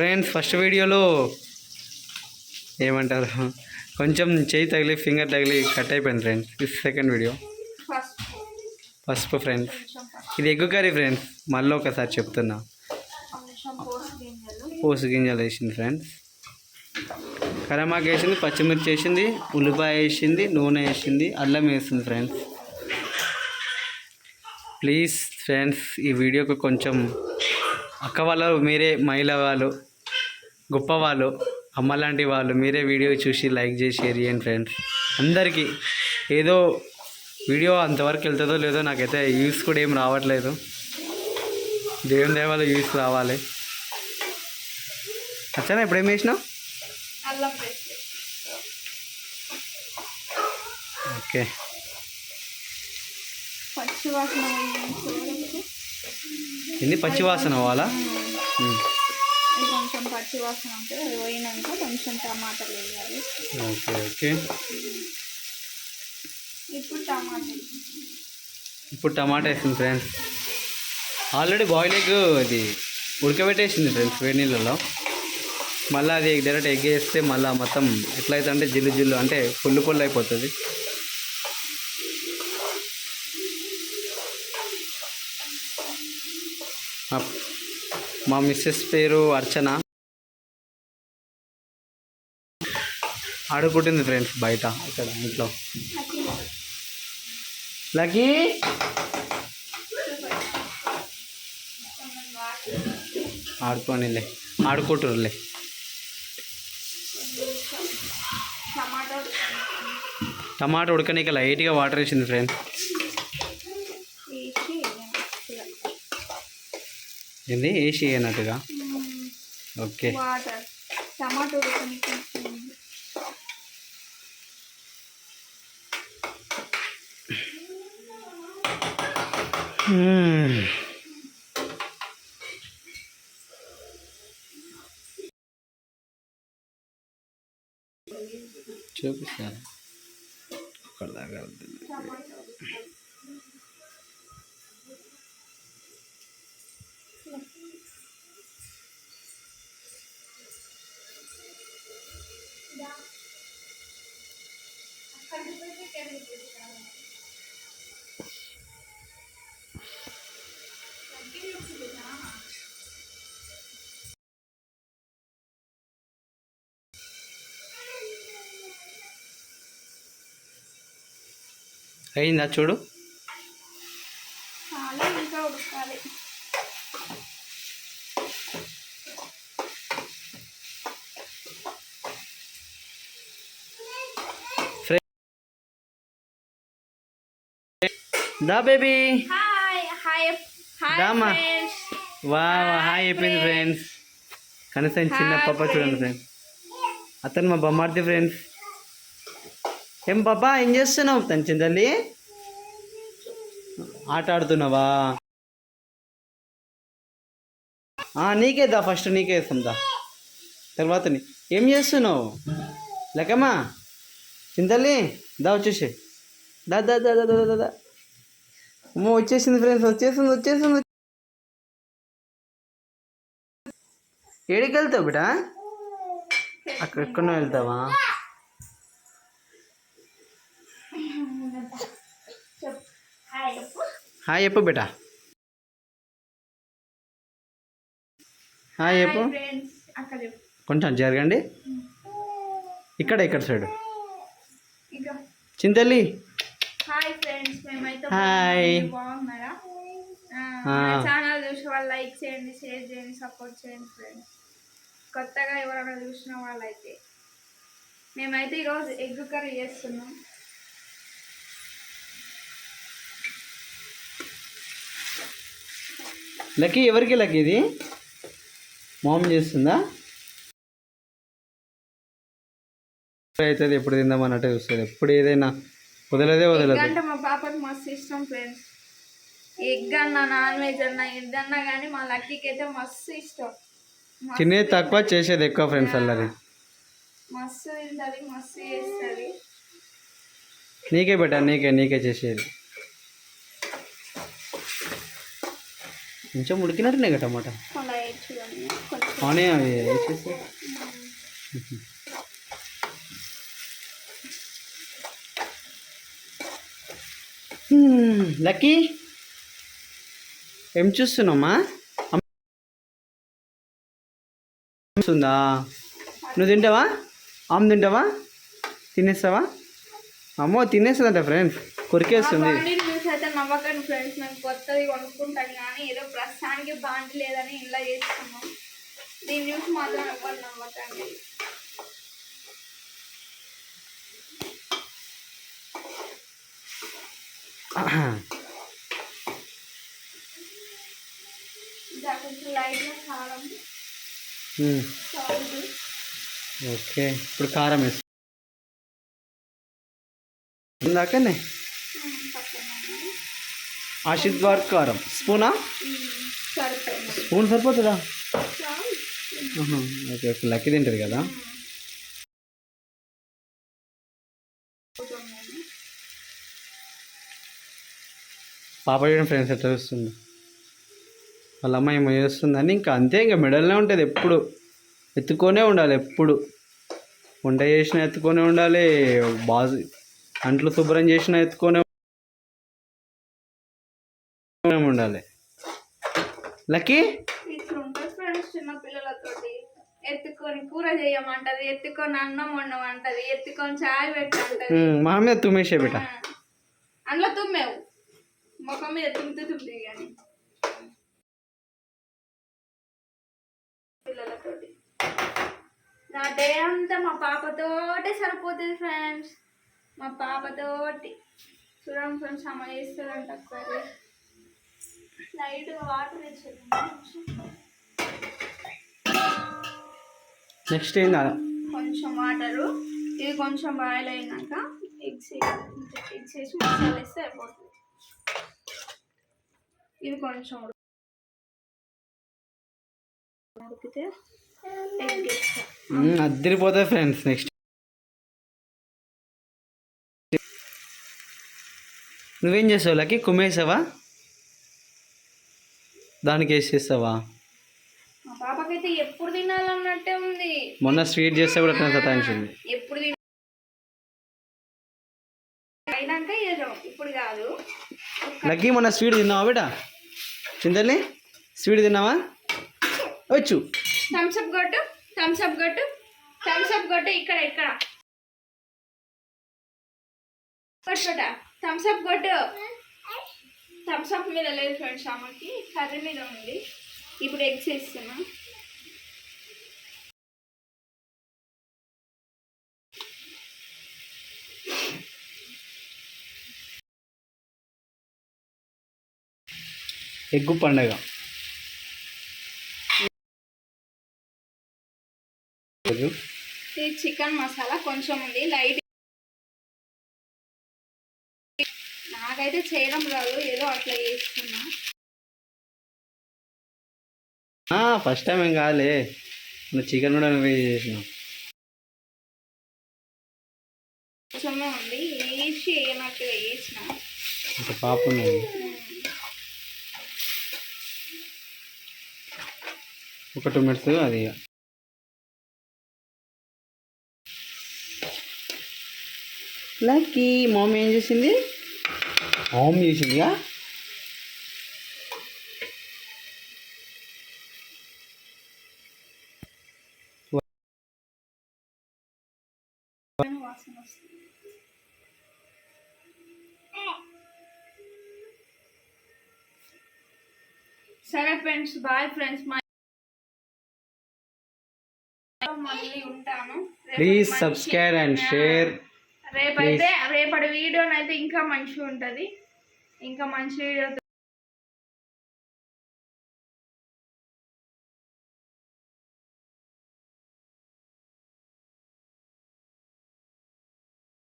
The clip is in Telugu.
ఫ్రెండ్స్ ఫస్ట్ వీడియోలో ఏమంటారు? కొంచెం చేయి తగిలి ఫింగర్ తగిలి కట్ అయిపోయింది ఫ్రెండ్స్ ఇది సెకండ్ వీడియో పసుపు ఫ్రెండ్స్ ఇది ఎగ్గు కర్రీ ఫ్రెండ్స్ మళ్ళీ ఒకసారి చెప్తున్నా. పోసు గింజలు వేసింది ఫ్రెండ్స్ కరమాకు వేసింది పచ్చిమిర్చి వేసింది ఉల్లిపాయ వేసింది నూనె వేసింది అల్లం వేసింది ఫ్రెండ్స్ ప్లీజ్ ఫ్రెండ్స్ ఈ వీడియోకి కొంచెం అక్క వాళ్ళు మీరే మహిళ వాళ్ళు గొప్ప వాళ్ళు అమ్మ లాంటి వాళ్ళు మీరే వీడియో చూసి లైక్ చేసి షేర్ చేయండి ఫ్రెండ్స్. అందరికీ ఏదో వీడియో అంతవరకు వెళ్తుందో లేదో నాకైతే వ్యూస్ కూడా ఏం రావట్లేదు. దేవుని దేవాల వ్యూస్ రావాలి. అచ్చనా ఇప్పుడు ఏం వేసినావు ఓకే. పచ్చి వాసన పోయేంత ఇది పచ్చి వాసన అవ్వాలా ఉమ్. ఇది కొంచెం పచ్చి వాసన ఉంటుంది అది పోయినాక కొంచెం టమాటాలు వేయాలి. Okay okay. ఇప్పుడు టమాటాలు ఇప్పుడు టమాటా వేసింది ఫ్రెండ్స్. ఆల్రెడీ బాయిల్ ఎగ్ అది ఉడకబెట్టేసింది ఫ్రెండ్స్ వేడి నీళ్ళలో మళ్ళీ అది డైరెక్ట్ ఎగ్ వేస్తే మళ్ళీ మొత్తం ఎట్లయితే అంటే జిల్లు జిల్లు అంటే పుల్లు పుల్లు అయిపోతుంది. మా మిస్సెస్ పేరు అర్చన. ఆడుకుంటుంది ఫ్రెండ్స్ బయట ఇక్కడ ఇంట్లో. లక్కీ? ఆడుకోనిలే ఆడుకుంటుర్లే టమాటా ఉడకనీకి లైట్గా వాటర్ వేసింది ఫ్రెండ్ వేసి మంచిగా ఏంది? వేసి అన్నట్టుగా? ఓకే. వాటర్ టమాటో ఉడకనికి మ్మ్. చూపిస్తాను అక్కడ దాకా వెళ్తుంది. అయిందా చూడు. దా బేబీ. ఫ్రెండ్స్. వా హాయ్ అయిపోయింది ఫ్రెండ్స్. కనీసం చిన్న పాప చూడండి. ఫ్రెండ్స్. అతను మా బొమ్మార్ది ఫ్రెండ్స్. ఏం పాపా ఏం చేస్తున్నావు? తను చింతల్లి ఆట ఆడుతున్నావా? ఆ, ఫస్ట్ నీకే వేస్తుందా తర్వాత ఏం చేస్తున్నావు? లెక్కమ్మా చింతల్లి దా వచ్చేసి. దా దా దా దా దా దా, అమ్మో వచ్చేసింది ఫ్రెండ్స్ వచ్చేసింది వచ్చేసింది. ఏడికి వెళ్తావు బిడ్డ? అక్కడ ఎక్కడో వెళ్తావా? హాయ్ చెప్పు బిడ్డ హాయ్ చెప్పు. కొంచెం జరగండి. ఇక్కడ ఇక్కడ సైడ్. చింతల్లి. హాయ్ ఫ్రెండ్స్ మేమైతే హాయ్. బాగున్నారా? ఛానల్ చూసి వాళ్ళు లైక్ చేయండి షేర్ చేయండి సపోర్ట్ చేయండి ఫ్రెండ్స్. కొత్తగా ఎవరైనా చూసిన వాళ్ళైతే. మేమైతే ఈరోజు ఎగ్ కర్రీ చేస్తున్నాం. లక్కీ ఎవరికి లక్కీ ఇది? మామ్ చేస్తుందా? అవుతుంది ఎప్పుడు తిందాం అన్నట్టు చూస్తుంది. ఎప్పుడు ఏదైనా వదలదే వదలదు. అంటే మా పాపకి మస్తు ఇష్టం ఫ్రెండ్స్. ఎగ్ అన్నా నాన్ వెజ్ అన్నా ఏదన్నా కానీ మా లక్కీకి అయితే మస్తు ఇష్టం తినేది తక్కువ చేసేది ఎక్కువ ఫ్రెండ్స్ అల్లరి. మస్తు తింటుంది మస్తు చేస్తుంది. నీకే బెట నీకే నీకే చేసేది. కొంచెం ఉడికినట్టునే కదా టమాటా? అవునే అవి వేసేసి. లక్కీ. ఏం చూస్తున్నామ్మా? అమ్మ చూస్తుందా? నువ్వు తింటావా? ఆమె తింటావా? తినేస్తావా? అమ్మో తినేస్తుందంట ఫ్రెండ్స్ కొరికేస్తుంది. అయితే నవ్వకండి ఫ్రెండ్స్ మేము కొత్తది కొనుక్కుంటాం కానీ ఏదో ప్రస్తుతానికి బాండీ లేదని ఇలా చేస్తున్నాం. దీని న్యూస్ మాత్రం ఎవరు నవ్వకండి ఓకే. ఇప్పుడు కారం వేసు ఇందాకనే ఆశీర్వాద్ కారం స్పూనా? స్పూన్ సరిపోతుందా? Okay okay. లక్కీ తింటుంది కదా. పాప చూడండి ఫ్రెండ్స్ ఎట్లా చూస్తుంది. వాళ్ళ అమ్మ ఏమో చేస్తుందని ఇంకా అంతే ఇంకా మెడల్నే ఉంటుంది ఎప్పుడు. ఎత్తుకొనే ఉండాలి ఎప్పుడు. వంట చేసిన ఎత్తుకొనే ఉండాలి బాజు అంట్లు శుభ్రం చేసిన ఎత్తుకొనే ఉండాలి. లక్కీ? ఎత్తుకొని కూర చేయమంటది ఎత్తుకొని అన్నం వండమంటది ఎత్తుకొని చాయ్ పెట్టమంటది. మా మీద తుమ్మేసే బిడ్డ. అందులో తుమ్మేవు. ముఖం మీద తుమ్మితే తుమ్మి కానీ పిల్లలతోటి. నా డే అంతా మా పాపతోటే సరిపోతుంది ఫ్రెండ్స్ మా పాపతోటి చూడండి ఫ్రెండ్స్ అమ్మ చేస్తుందంట కర్రీ. లైట్గా వాటర్ తెచ్చేది నెక్స్ట్ ఏందా కొంచెం వాటరు ఇది కొంచెం బాయిల్ అయినాక ఎగ్స్ ఎగ్స్ వేసి మసాలా వేస్తే అయిపోతుంది ఇది కొంచెం ఉడికితే అద్దరిపోతుంది ఫ్రెండ్స్ నెక్స్ట్ నువ్వేం చేస్తావు? లక్కీ కుమ్మేసావా దానికి వేసేస్తావా పాపకైతే ఎప్పుడు తినాలన్నట్టే ఉంది. మొన్న స్వీట్ చేస్తే కూడా అట్లా సతాయించింది ఎప్పుడు అయినాక ఇప్పుడు కాదు. లక్కీ మొన్న స్వీట్ తిన్నావా బిడ్డ? చింతల్ని స్వీట్ తిన్నావా? వచ్చు. థమ్స్అప్ కొట్టు థమ్స్అప్ కొట్టు థమ్స్అప్ కొట్టు ఇక్కడ ఇక్కడ. కొట్టుట థమ్స్అప్ కొట్టు. థమ్స్అప్ మీద లేదు ఫ్రెండ్స్ ఆమెకి కర్రీ మీద ఉంది. ఇప్పుడు ఎగ్స్ వేస్తున్నా. ఎగ్గు పండగ. చికెన్ మసాలా కొంచెం ఉంది లైట్ నాకైతే చేయడం రాదు ఏదో అట్లా చేస్తున్నా. ఫస్ట్ టైం ఏం కాదులే. నువ్వు చికెన్ కూడా నువ్వే చేసినావు. కొంచెమే ఉంది వేసి వేయనట్టుగా వేసిన ఇంకా పాప ఉన్నది. ఒక టూ మినిట్స్ అది. లక్కీ మామ్ ఏం చేసింది? మామ్ చేసిందిగా సరే ఫ్రెండ్స్ బాయ్ ఫ్రెండ్స్. మా మళ్ళీ ఉంటాను. ప్లీజ్ సబ్స్క్రైబ్ అండ్ షేర్ రేపైతే రేపటి వీడియోనైతే ఇంకా మంచిగా ఉంటుంది ఇంకా మంచి వీడియోతో